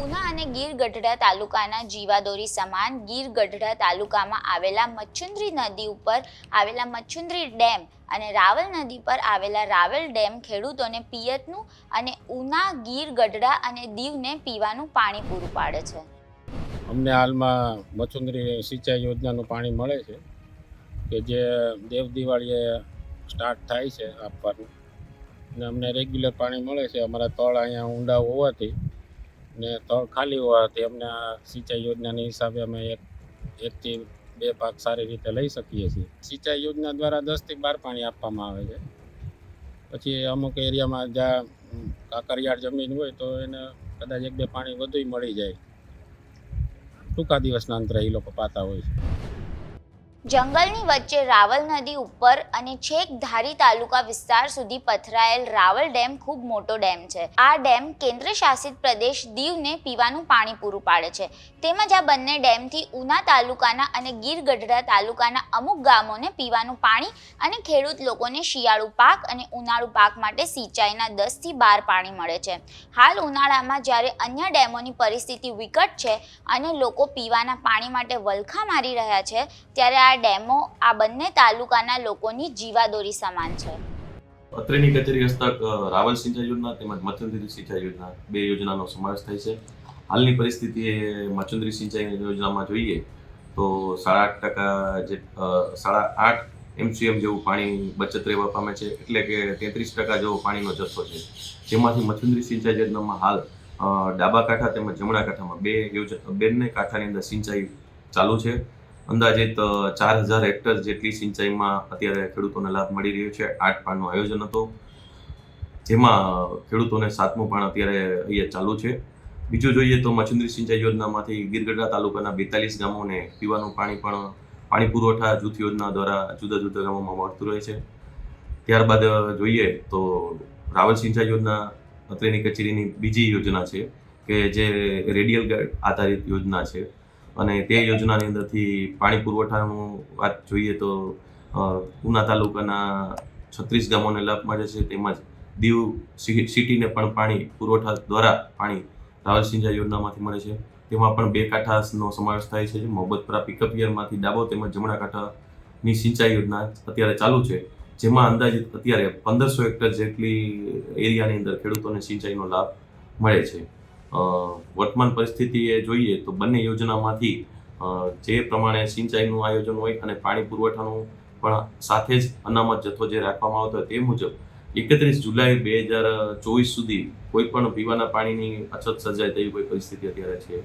ઉના અને ગીર ગઢડા તાલુકાના જીવાદોરી સમાન ગીર ગઢડા તાલુકામાં આવેલા મચ્છુન્દ્રી નદી ઉપર આવેલા મચ્છુન્દ્રી ડેમ અને રાવલ નદી પર આવેલા રાવલ ડેમ ખેડૂતોને પિયતનું અને ઉના ગીર ગઢડા અને દીવને પીવાનું પાણી પૂરું પાડે છે. અમને હાલમાં મચુંદરી સિંચાઈ યોજનાનું પાણી મળે છે કે જે દેવ દિવાળીએ સ્ટાર્ટ થાય છે આપવાનું. અને અમને રેગ્યુલર પાણી મળે છે. અમારા તળ અહીંયા ઊંડા હોવાથી ને તળ ખાલી હોવાથી અમને આ સિંચાઈ યોજનાની હિસાબે અમે એક, એકથી બે પાક સારી રીતે લઈ શકીએ છીએ. સિંચાઈ યોજના દ્વારા દસથી બાર પાણી આપવામાં આવે છે. પછી અમુક એરિયામાં જ્યાં કાંકરિયાળ જમીન હોય તો એને કદાચ એક બે પાણી વધુય મળી જાય. ટૂંકા દિવસના અંતરે એ લોકો પાતા હોય છે. જંગલની વચ્ચે રાવલ નદી ઉપર અને છેક ધારી તાલુકા વિસ્તાર સુધી પથરાયેલ રાવલ ડેમ ખૂબ મોટો ડેમ છે. આ ડેમ કેન્દ્ર શાસિત પ્રદેશ દીવને પીવાનું પાણી પૂરું પાડે છે. તેમજ આ બંને ડેમથી ઉના તાલુકાના અને ગીર ગઢડા તાલુકાના અમુક ગામોને પીવાનું પાણી અને ખેડૂત લોકોને શિયાળુ પાક અને ઉનાળુ પાક માટે સિંચાઈના દસથી બાર પાણી મળે છે. હાલ ઉનાળામાં જ્યારે અન્ય ડેમોની પરિસ્થિતિ વિકટ છે અને લોકો પીવાના પાણી માટે વલખા મારી રહ્યા છે, ત્યારે આ ડેમો આ બંને તાલુકાના લોકોની જીવાદોરી સમાન છે. અત્રેની કચેરી હસ્તક રાવલ સિંચાઈ યોજના તેમજ મચુંદરી સિંચાઈ યોજના બે યોજનાનો સમાવેશ થાય છે. હાલની પરિસ્થિતિએ મચુંદરી સિંચાઈ યોજનામાં જોઈએ તો સાડા આઠ ટકા જે સાડા આઠ એમસીએમ જેવું પાણી બચત રહેવા પામે છે. એટલે કે તેત્રીસ ટકા જેવો પાણીનો જથ્થો છે. જેમાંથી મચુંદરી સિંચાઈ યોજનામાં હાલ ડાબા કાંઠા તેમજ જમણા કાંઠામાં બે યોજના, બંને કાંઠાની અંદર સિંચાઈ ચાલુ છે. અંદાજિત ચાર હજાર હેક્ટર જેટલી સિંચાઈમાં અત્યારે ખેડૂતોને લાભ મળી રહ્યો છે. આઠ પાનનું આયોજન હતું, જેમાં ખેડૂતોને સાતમું પાન અત્યારે અહીંયા ચાલુ છે. બીજું જોઈએ તો મચુંદરી સિંચાઈ યોજનામાંથી ગીરગઢડા તાલુકાના બેતાલીસ ગામોને પીવાનું પાણી પણ, પાણી પુરવઠા જૂથ યોજના દ્વારા જુદા જુદા ગામોમાં મળતું રહે છે. ત્યારબાદ જોઈએ તો રાવલ સિંચાઈ યોજના, અત્રેની કચેરીની બીજી યોજના છે, કે જે રેડિયલ ગાઈડ આધારિત યોજના છે. અને તે યોજનાની અંદરથી પાણી પુરવઠાનું વાત જોઈએ તો ઉના તાલુકાના છત્રીસ ગામોને લાભ મળે છે તેમજ દીવ સિટીને પણ પાણી પુરવઠા દ્વારા પાણી રાવલ સિંચાઈ યોજનામાંથી મળે છે. તેમાં પણ બે કાંઠાનો સમાવેશ થાય છે મોહબ્બતપરા પિકઅપ યરમાંથી ડાબો તેમજ જમણા કાંઠાની સિંચાઈ યોજના અત્યારે ચાલુ છે, જેમાં અંદાજિત અત્યારે પંદરસો હેક્ટર જેટલી એરિયાની અંદર ખેડૂતોને સિંચાઈનો લાભ મળે છે. વર્તમાન પરિસ્થિતિએ જોઈએ તો બંને યોજનામાંથી જે પ્રમાણે સિંચાઈનું આયોજન હોય અને પાણી પુરવઠાનું પણ સાથે જ અનામત જથ્થો જે રાખવામાં આવતો તે મુજબ, એકત્રીસ જુલાઈ બે હજાર ચોવીસ સુધી કોઈ પણ પીવાના પાણીની અછત સર્જાય તેવી કોઈ પરિસ્થિતિ અત્યારે છે.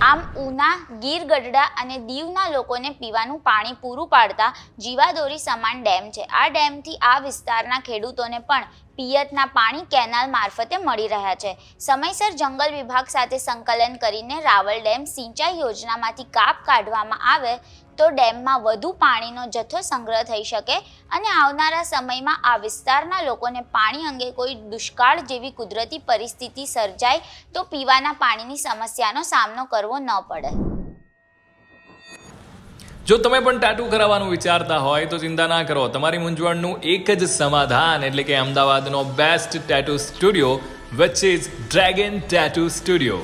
આમ ઉના, ગીર ગઢડા અને દીવના લોકોને પીવાનું પાણી પૂરું પાડતા જીવાદોરી સમાન ડેમ છે. આ ડેમથી આ વિસ્તારના ખેડૂતોને પણ પિયતના પાણી કેનાલ મારફતે મળી રહ્યા છે. સમયસર જંગલ વિભાગ સાથે સંકલન કરીને રાવલ ડેમ સિંચાઈ યોજનામાંથી કાપ કાઢવામાં આવે તો ડેમમાં વધુ પાણીનો જથ્થો સંગ્રહ થઈ શકે અને આવનારા સમયમાં આ વિસ્તારના લોકોને પાણી અંગે કોઈ દુષ્કાળ જેવી કુદરતી પરિસ્થિતિ સર્જાય તો પીવાના પાણીની સમસ્યાનો સામનો કરવો ન પડે. જો તમે પણ ટાટુ કરાવવાનું વિચારતા હોય તો ચિંતા ના કરો. તમારી મૂંઝવણનું એક જ સમાધાન એટલે કે અમદાવાદનો best tattoo studio which is dragon tattoo studio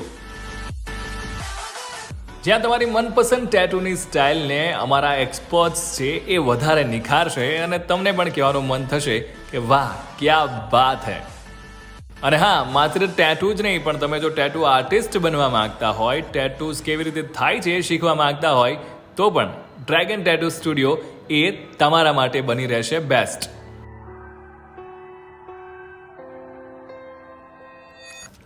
જ્યાં તમારી મનપસંદ ટેટુની સ્ટાઇલને અમારા એક્સપર્ટ્સ છે એ વધારે નિખારશે અને તમને પણ કહેવાનું મન થશે કે વાહ, ક્યા વાત હે. અને હા, માત્ર ટેટુ જ નહીં, પણ તમે જો ટેટુ આર્ટિસ્ટ બનવા માંગતા હોય ટેટુઝ કેવી રીતે થાય છે શીખવા માંગતા હોય, તો પણ ડ્રેગન ટેટુ સ્ટુડિયો એ તમારા માટે બની રહેશે best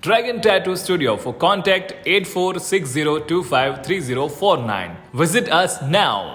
Dragon Tattoo Studio for contact 8460253049. Visit us now.